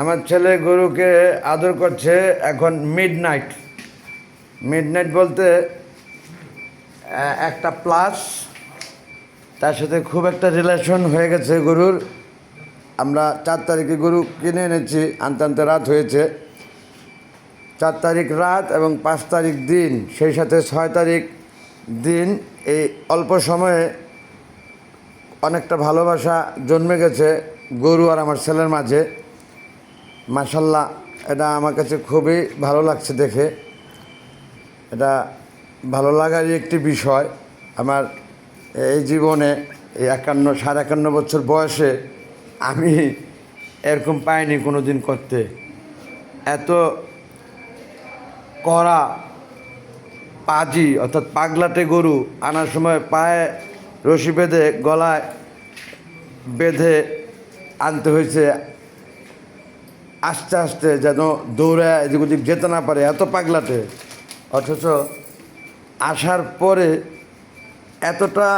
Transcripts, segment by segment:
আমার ছেলে গরুকে আদর করছে এখন মিড নাইট মিড নাইট বলতে একটা প্লাস তার সাথে খুব একটা রিলেশন হয়ে গেছে গরুর। আমরা চার তারিখে গরু কিনে এনেছি, আনতে আনতে রাত হয়েছে। চার তারিখ রাত এবং পাঁচ তারিখ দিন, সেই সাথে ছয় তারিখ দিন এই অল্প সময়ে অনেকটা ভালোবাসা জন্মে গেছে গরু আর আমার ছেলের মাঝে। মাসাল্লাহ এটা আমার কাছে খুবই ভালো লাগছে দেখে। এটা ভালো লাগারই একটি বিষয়। আমার এই জীবনে এই একান্ন, সাড়ে একান্ন বছর বয়সে আমি এরকম পাইনি কোনো দিন করতে। এত করা পাজি, অর্থাৎ পাগলাটে গরু আনার সময় পায়ে রশি বেঁধে, গলায় বেঁধে আনতে হয়েছে। আস্তে আস্তে যেন দৌড়ে এদিক ওদিক যেতে না পারে, এত পাগলাতে অথচ আসার পরে এতটা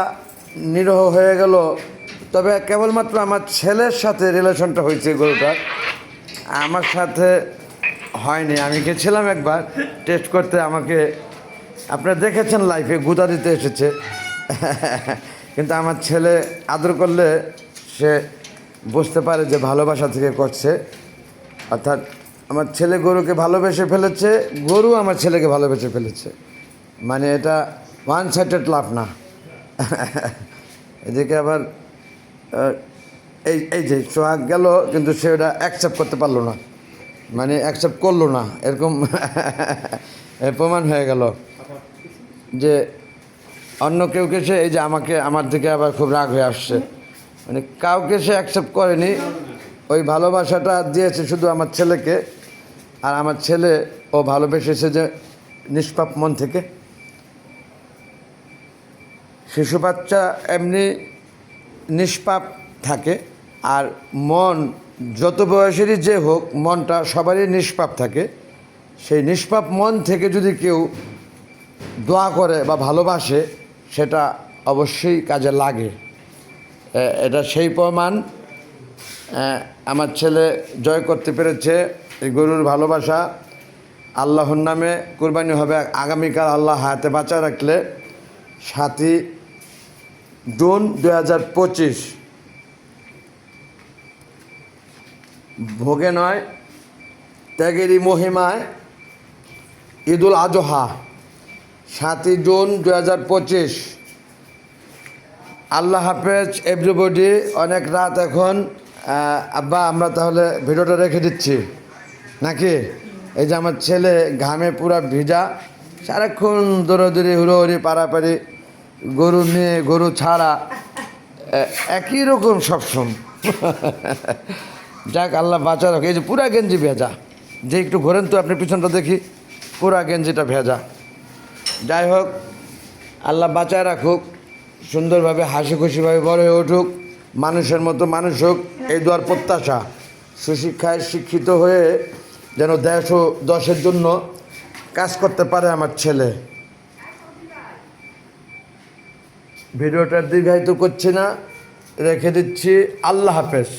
নিরহ হয়ে গেল। তবে কেবলমাত্র আমার ছেলের সাথে রিলেশনটা হয়েছে গরুটার। আমার সাথে হয়নি, আমি গেছিলাম একবার টেস্ট করতে, আমাকে আপনারা দেখেছেন লাইফে গুদা দিতে এসেছে। কিন্তু আমার ছেলে আদর করলে সে বুঝতে পারে যে ভালোবাসা থেকে করছে। অর্থাৎ আমার ছেলে গরুকে ভালোবেসে ফেলেছে, গরু আমার ছেলেকে ভালোবেসে ফেলেছে। মানে এটা ওয়ান সাইডেড লাভ না। এদিকে আবার এই এই যে সোহাগ গেল, কিন্তু সে ওটা অ্যাকসেপ্ট করতে পারল না। মানে অ্যাকসেপ্ট করল না, এরকম প্রমাণ হয়ে গেল। যে অন্য কেউ কে সে, এই যে আমাকে, আমার দিকে আবার খুব রাগ হয়ে আসছে। মানে কাউকে সে অ্যাকসেপ্ট করেনি। ওই ভালোবাসাটা দিয়েছে শুধু আমার ছেলেকে, আর আমার ছেলে ও ভালোবেসেছে যে নিষ্পাপ মন থেকে। শিশু বাচ্চা এমনি নিষ্পাপ থাকে, আর মন যত বয়সেরই যে হোক, মনটা সবারই নিষ্পাপ থাকে। সেই নিষ্পাপ মন থেকে যদি কেউ দোয়া করে বা ভালোবাসে, সেটা অবশ্যই কাজে লাগে। এটা সেই প্রমাণ। আমার ছেলে জয় করতে পেরেছে, এই গরুর ভালোবাসা আল্লাহর নামে কোরবানি হবে। আগামীকাল আল্লাহ হাতে বাঁচা রাখলে সাতই জুন দু হাজার পঁচিশ। ভোগে নয়, ত্যাগেরই মহিমায় ঈদুল আজহা। সাতই জুন দু হাজার পঁচিশ। আল্লাহ হাফেজ এভরিবডি অনেক রাত এখন। আব্বা, আমরা তাহলে ভিডিওটা রেখে দিচ্ছি। নাকি? এই যে আমার ছেলে ঘামে পুরা ভিজা, সারাক্ষণ দৌড়াদৌড়ি, হুড়োহুড়ি পাড়াপাড়ি গরু নিয়ে, গরু ছাড়া একই রকম সবসম যাক, আল্লাহ বাঁচা রাখে এই যে পুরা গেঞ্জি ভেজা। যে একটু ঘোরেন তো, আপনি পিছনটা দেখি। পুরা গেঞ্জিটা ভেজা। যাই হোক, আল্লাহ বাঁচায় রাখুক, সুন্দরভাবে হাসি খুশিভাবে বড় হয়ে উঠুক। মানুষের মতো মানুষ হোক, এই দুয়ার প্রত্যাশা। সুশিক্ষায় শিক্ষিত হয়ে যেন দেশ ও দশের জন্য কাজ করতে পারে আমার ছেলে। ভিডিওটা দীর্ঘায়িত করছি না, রেখে দিচ্ছি। আল্লাহ হাফেজ।